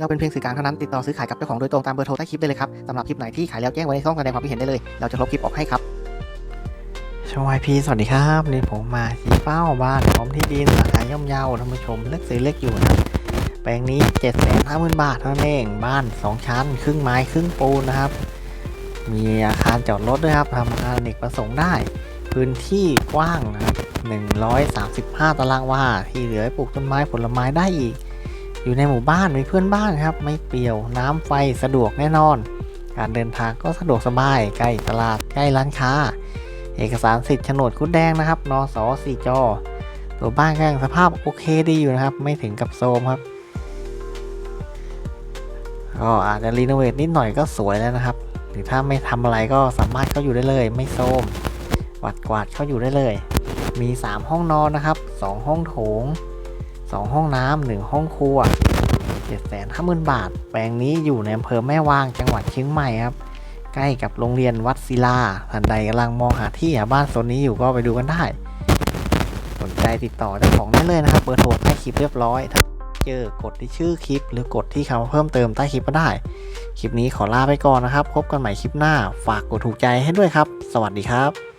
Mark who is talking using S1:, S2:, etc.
S1: เราเป็นเพียงสื่อกลางเท่านั้นติดต่อซื้อขายกับเจ้าของโดยตรงตามเบอร์โทรใต้คลิปได้เลยครับสำหรับคลิปไหนที่ขายแล้วแจ้งไว้ในช่องแสดงความคิดเห็นได้เลย เราจะลบคลิปออกให้ครับ
S2: ชวายพีสวัสดีครับนี่ผมมาชี้เป้าบ้านพร้อมที่ดินราคาย่อมเยาท่านผู้ชมเลือกซื้อเลือกอยู่นะแปลงนี้7จ็ดแสนห้าหมื่นบาทเท่านั้นเองบ้าน 2 ชั้น ครึ่งไม้ครึ่งปูนนะครับ มีอาคารจอดรถด้วยครับทำอาคารอเนกประสงค์ได้ พื้นที่กว้างนะครับ135 ตารางวาที่เหลือปลูกต้นไม้ผลไม้ได้อีก อยู่ในหมู่บ้านมีเพื่อนบ้านครับ ไม่เปลี่ยวน้ำไฟสะดวกแน่นอน การเดินทางก็สะดวกสบาย ใกล้ตลาดใกล้ร้านค้า เอกสารสิทธิ์โฉนดคุดแดงนะครับนสสี่จอตัวบ้านก็ยังสภาพโอเคดีอยู่นะครับ ไม่ถึงกับโซมครับก็อาจจะรีโนเวทนิดหน่อยก็สวยแล้วนะครับ หรือถ้าไม่ทำอะไรก็สามารถเข้าอยู่ได้เลย ไม่โซมกวาดกวาดเข้าอยู่ได้เลย มี 3 ห้องนอนนะครับ 2 ห้องโถง 2 ห้องน้ำหนึ่งห้องครัว 7 5 0 0 0 0 บาท แปลงนี้อยู่ในอำเภอแม่วางจังหวัดเชียงใหม่ครับ ใกล้กับโรงเรียนวัดศิลาท่านใดกำลังมองหาที่หาบ้านโซนนี้อยู่ก็ไปดูกันได้ สนใจติดต่อเจ้าของได้เลยนะครับ เบอร์โทรใต้คลิปเรียบร้อย ถ้าเจอกดที่ชื่อคลิป หรือกดที่คำเพิ่มเติมใต้คลิปก็ได้ คลิปนี้ขอลาไปก่อนนะครับ พบกันใหม่คลิปหน้า ฝากกดถูกใจให้ด้วยครับ สวัสดีครับ